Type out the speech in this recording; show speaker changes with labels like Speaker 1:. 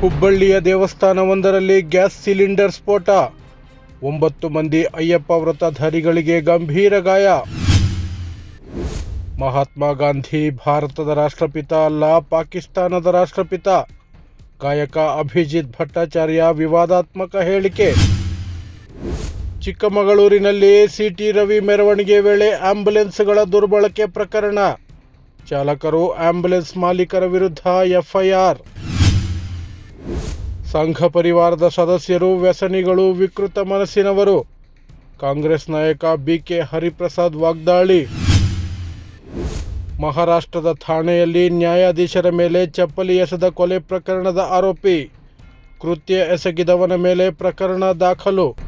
Speaker 1: ಹುಬ್ಬಳ್ಳಿಯ ದೇವಸ್ಥಾನವೊಂದರಲ್ಲಿ gas cylinder ಸ್ಫೋಟ. ಒಂಬತ್ತು ಮಂದಿ ಅಯ್ಯಪ್ಪ ವ್ರತಧಾರಿಗಳಿಗೆ ಗಂಭೀರ ಗಾಯ. ಮಹಾತ್ಮ ಗಾಂಧಿ ಭಾರತದ ರಾಷ್ಟ್ರಪಿತ ಅಲ್ಲ, ಪಾಕಿಸ್ತಾನದ ರಾಷ್ಟ್ರಪಿತ. ಗಾಯಕ ಅಭಿಜಿತ್ ಭಟ್ಟಾಚಾರ್ಯ ವಿವಾದಾತ್ಮಕ ಹೇಳಿಕೆ. ಚಿಕ್ಕಮಗಳೂರಿನಲ್ಲಿ ಸಿಟಿ ರವಿ ಮೆರವಣಿಗೆ ವೇಳೆ ಆಂಬ್ಯುಲೆನ್ಸ್ಗಳ ದುರ್ಬಳಕೆ ಪ್ರಕರಣ. ಚಾಲಕರು ಆಂಬ್ಯುಲೆನ್ಸ್ ಮಾಲೀಕರ ವಿರುದ್ಧ ಎಫ್ಐಆರ್. ಸಂಘ ಪರಿವಾರದ ಸದಸ್ಯರು, ವ್ಯಸನಿಗಳು, ವಿಕೃತ ಮನಸ್ಸಿನವರು. ಕಾಂಗ್ರೆಸ್ ನಾಯಕ ಬಿ ಕೆ ಹರಿಪ್ರಸಾದ್ ವಾಗ್ದಾಳಿ. ಮಹಾರಾಷ್ಟ್ರದ ಠಾಣೆಯಲ್ಲಿ ನ್ಯಾಯಾಧೀಶರ ಮೇಲೆ ಚಪ್ಪಲಿ ಎಸೆದ ಕೊಲೆ ಪ್ರಕರಣದ ಆರೋಪಿ. ಕೃತ್ಯ ಎಸಗಿದವನ ಮೇಲೆ ಪ್ರಕರಣ ದಾಖಲು.